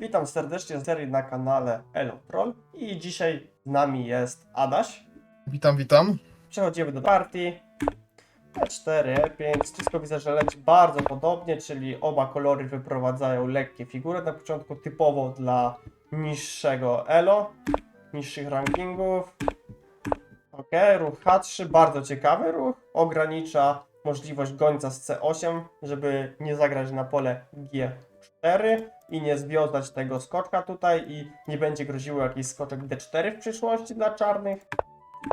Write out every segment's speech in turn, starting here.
Witam serdecznie z serii na kanale Elo Troll i dzisiaj z nami jest Adaś. Witam, witam. Przechodzimy do partii. E4, E5, wszystko widzę, że leci bardzo podobnie, czyli oba kolory wyprowadzają lekkie figury na początku, typowo dla niższego Elo, niższych rankingów. Ok, ruch H3, bardzo ciekawy ruch, ogranicza możliwość gońca z C8, żeby nie zagrać na pole G4 i nie związać tego skoczka tutaj i nie będzie groziło jakiś skoczek D4 w przyszłości dla czarnych.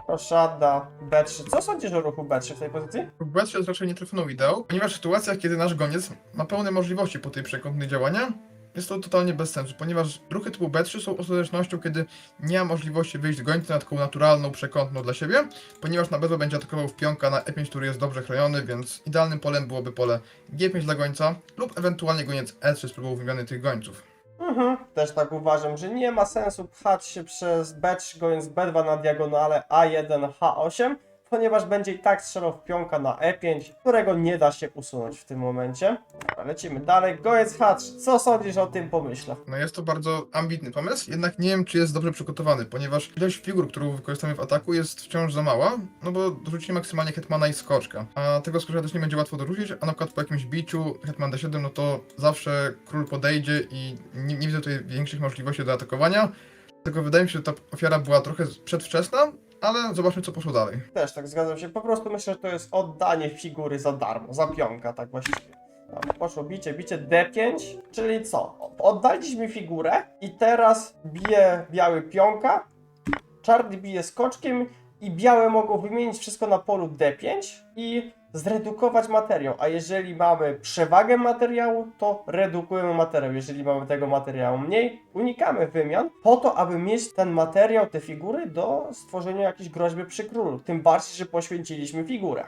Roszada, B3. Co sądzisz o ruchu B3 w tej pozycji? Błęd jest raczej nietrafioną ideą, ponieważ w sytuacjach, kiedy nasz goniec ma pełne możliwości po tej przekątnej działania, jest to totalnie bez sensu, ponieważ ruchy typu B3 są ostatecznością, kiedy nie ma możliwości wyjść gońca na taką naturalną, przekątną dla siebie, ponieważ na B2 będzie atakował w pionka na E5, który jest dobrze chroniony, więc idealnym polem byłoby pole G5 dla gońca lub ewentualnie goniec E3 z próbą wymiany tych gońców. Mhm, też tak uważam, że nie ma sensu pchać się przez B3 gojąc B2 na diagonale A1, H8, ponieważ będzie i tak strzelał w pionka na E5, którego nie da się usunąć w tym momencie. Lecimy dalej. Gojec H3. Co sądzisz o tym pomyśle? No jest to bardzo ambitny pomysł, jednak nie wiem, czy jest dobrze przygotowany, ponieważ ilość figur, którą wykorzystamy w ataku jest wciąż za mała, no bo dorzucimy maksymalnie hetmana i skoczka, a tego skoczka też nie będzie łatwo dorzucić, a na przykład po jakimś biciu hetman d7, no to zawsze król podejdzie i nie, nie widzę tutaj większych możliwości do atakowania, tylko wydaje mi się, że ta ofiara była trochę przedwczesna, ale zobaczmy, co poszło dalej. Też tak zgadzam się. Po prostu myślę, że to jest oddanie figury za darmo, za pionka, tak właściwie. Poszło bicie, bicie D5, czyli co? Oddaliśmy figurę i teraz bije biały pionka, czarny bije skoczkiem i białe mogą wymienić wszystko na polu D5 i zredukować materiał, a jeżeli mamy przewagę materiału, to redukujemy materiał. Jeżeli mamy tego materiału mniej, unikamy wymian po to, aby mieć ten materiał, te figury do stworzenia jakiejś groźby przy królu. Tym bardziej, że poświęciliśmy figurę.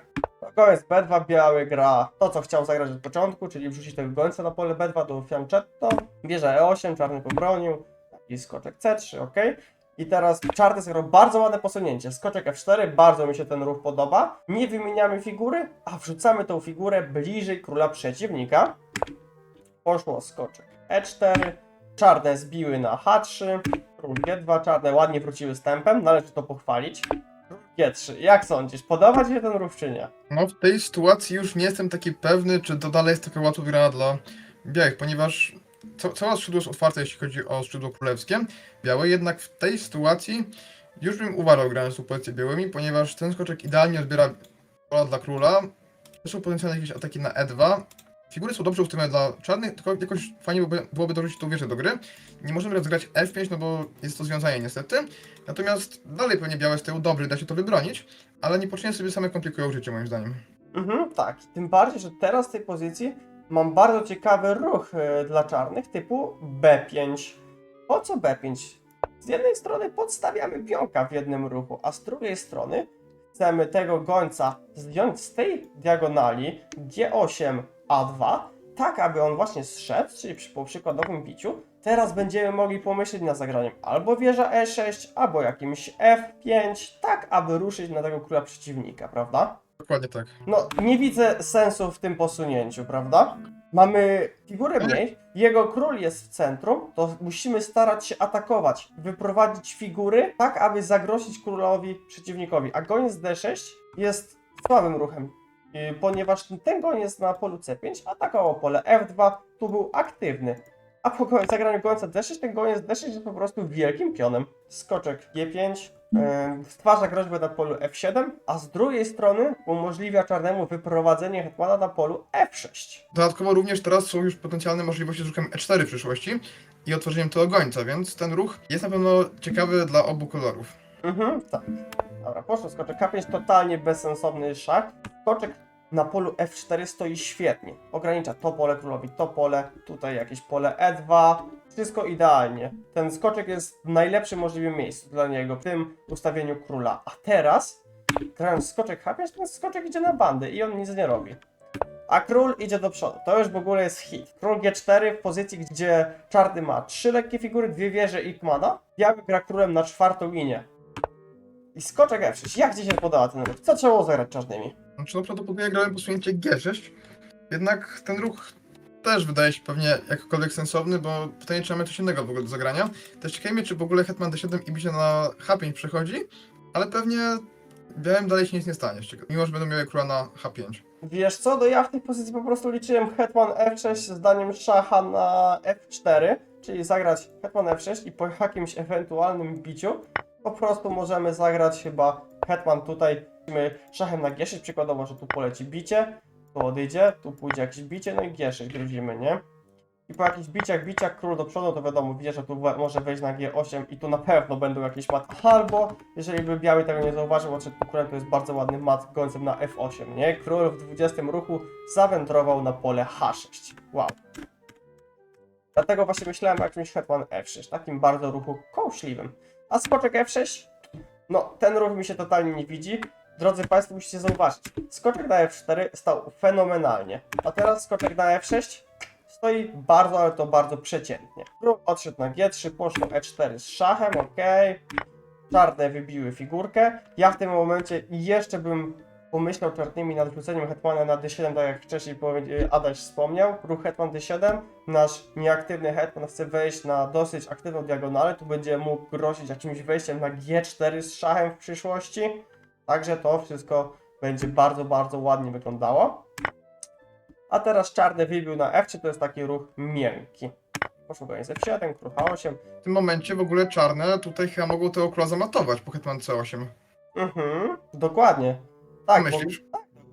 Koniec B2, biały gra to, co chciał zagrać od początku, czyli wrzucić tego gońca na pole B2 do fianchetto, bierze E8, czarny pobronił, taki skoczek C3, ok? I teraz czarny zagrał bardzo ładne posunięcie. Skoczek F4, bardzo mi się ten ruch podoba. Nie wymieniamy figury, a wrzucamy tą figurę bliżej króla przeciwnika. Poszło skoczek E4, czarne zbiły na H3, król G2, czarne ładnie wróciły z tempem, należy to pochwalić. Król G3, jak sądzisz, podoba Ci się ten ruch czy nie? No w tej sytuacji już nie jestem taki pewny, czy to dalej jest taka łatwa wygrana dla białych, ponieważ ca cała skrzydło jest otwarte, jeśli chodzi o skrzydło królewskie. Białe jednak w tej sytuacji już bym uważał grając tą pozycję białymi, ponieważ ten skoczek idealnie odbiera pola dla króla. Też są potencjalne jakieś ataki na E2. Figury są dobrze ustawione dla czarnych, tylko jakoś fajnie byłoby, byłoby dorzucić tą wieżę do gry. Nie możemy rozegrać F5, no bo jest to związanie niestety. Natomiast dalej pewnie białe z tyłu dobry, da się to wybronić, ale niepotrzebnie sobie same komplikują życie moim zdaniem. Mhm, tak. Tym bardziej, że teraz w tej pozycji mam bardzo ciekawy ruch e, dla czarnych typu B5. Po co B5? Z jednej strony podstawiamy pionka w jednym ruchu, a z drugiej strony chcemy tego gońca zdjąć z tej diagonali G8 A2, tak aby on właśnie zszedł, czyli przy przykładowym biciu. Teraz będziemy mogli pomyśleć nad zagraniem albo wieża E6, albo jakimś F5, tak aby ruszyć na tego króla przeciwnika, prawda? Dokładnie tak. No, nie widzę sensu w tym posunięciu, prawda? Mamy figurę mniej, jego król jest w centrum, to musimy starać się atakować, wyprowadzić figury, tak aby zagrozić królowi przeciwnikowi. A goniec D6 jest słabym ruchem, yy, ponieważ ten goniec na polu C5 atakował pole F2, tu był aktywny. A po zagraniu gońca D6, ten goniec D6 jest po prostu wielkim pionem. Skoczek G5, Em, stwarza groźbę na polu F7, a z drugiej strony umożliwia czarnemu wyprowadzenie hetmana na polu F6. Dodatkowo również teraz są już potencjalne możliwości z ruchem E4 w przyszłości i otworzeniem tego gońca, więc ten ruch jest na pewno ciekawy dla obu kolorów. Mhm, tak. Dobra, poszło skoczek K5, totalnie bezsensowny szach. Skoczek na polu F4 stoi świetnie. Ogranicza to pole królowi, to pole, tutaj jakieś pole E2. Wszystko idealnie. Ten skoczek jest w najlepszym możliwym miejscu dla niego, w tym ustawieniu króla. A teraz, grając skoczek H5, ten skoczek idzie na bandę i on nic nie robi. A król idzie do przodu. To już w ogóle jest hit. Król G4 w pozycji, gdzie czarny ma trzy lekkie figury, dwie wieże i kmana. Biały gra królem na czwartą linię. I skoczek F6. Jak się podoba ten ruch? Co trzeba było zagrać czarnymi? Znaczy no prawdopodobnie grałem posunięcie G6, jednak ten ruch też wydaje się pewnie jakkolwiek sensowny, bo pytanie, czy mamy coś innego w ogóle do zagrania. Też ciekawi mnie, czy w ogóle Hetman D7 i bicie na H5 przechodzi, ale pewnie białym dalej się nic nie stanie, mimo że będą miały króla na H5. Wiesz co, no ja w tej pozycji po prostu liczyłem hetman f6 z zdaniem szacha na f4, czyli zagrać hetman f6 i po jakimś ewentualnym biciu po prostu możemy zagrać chyba hetman tutaj szachem na g6, przykładowo, że tu poleci bicie, tu odejdzie, tu pójdzie jakieś bicie, no i g6 grozimy, nie? I po jakichś biciach, biciach król do przodu, to wiadomo, wie, że tu może wejść na g8 i tu na pewno będą jakieś mat. Albo, jeżeli by biały tego nie zauważył, odszedł tu królem, to jest bardzo ładny mat gońcem na f8, nie? Król w 20 ruchu zawędrował na pole h6. Wow. Dlatego właśnie myślałem o jakimś hetman f6, takim bardzo ruchu kołszliwym. A skoczek f6? No, ten ruch mi się totalnie nie widzi. Drodzy Państwo, musicie zauważyć, skoczek na f4 stał fenomenalnie, a teraz skoczek na f6 stoi bardzo, ale to bardzo przeciętnie. Król odszedł na g3, poszło e4 z szachem, ok. Czarne wybiły figurkę. Ja w tym momencie jeszcze bym pomyślał czarnymi nad rzuceniem hetmana na d7, tak jak wcześniej Adaś wspomniał. Ruch hetman d7. Nasz nieaktywny hetman chce wejść na dosyć aktywną diagonalę. Tu będzie mógł grozić jakimś wejściem na g4 z szachem w przyszłości. Także to wszystko będzie bardzo, bardzo ładnie wyglądało. A teraz czarny wybił na F3, to jest taki ruch miękki. Poszło koniec F7, król H8. W tym momencie w ogóle czarne tutaj chyba mogą tego króla zamatować po Hetman C8. Mhm, dokładnie. Tak, bo Myślisz?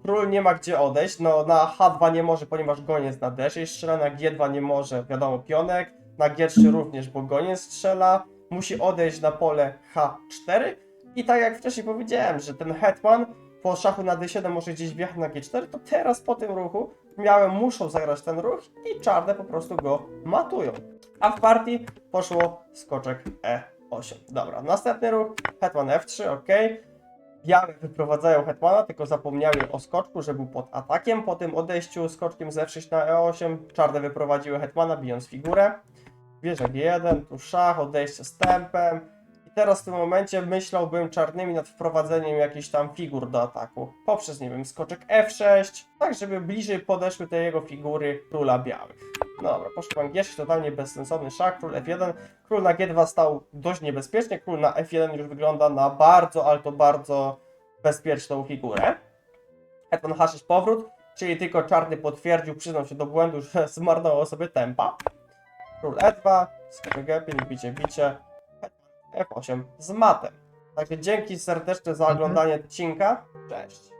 król nie ma gdzie odejść. No na H2 nie może, ponieważ goniec na D6 strzela, na G2 nie może, wiadomo, pionek, na G3 również, bo goniec strzela. Musi odejść na pole H4. I tak jak wcześniej powiedziałem, że ten hetman po szachu na D7 może gdzieś wjechać na G4, to teraz po tym ruchu miałem muszą zagrać ten ruch i czarne po prostu go matują. A w partii poszło skoczek E8. Dobra, następny ruch, hetman F3, ok. Białe wyprowadzają hetmana, tylko zapomniały o skoczku, że był pod atakiem. Po tym odejściu skoczkiem z F6 na E8, czarne wyprowadziły hetmana, bijąc figurę. Wieża G1, tu szach, odejście z tempem. Teraz w tym momencie myślałbym czarnymi nad wprowadzeniem jakichś tam figur do ataku. Poprzez, nie wiem, skoczek F6, tak żeby bliżej podeszły te jego figury króla białych. No dobra, poszło pan G6, totalnie bezsensowny szach, król F1. Król na G2 stał dość niebezpiecznie, król na F1 już wygląda na bardzo, ale to bardzo bezpieczną figurę. Hetman H6 powrót, czyli tylko czarny potwierdził, przyznał się do błędu, że zmarnował sobie tempa. Król E2, skoczek G5, bicie, bicie, F8 z matem. Także dzięki serdeczne za Mhm. oglądanie odcinka. Cześć.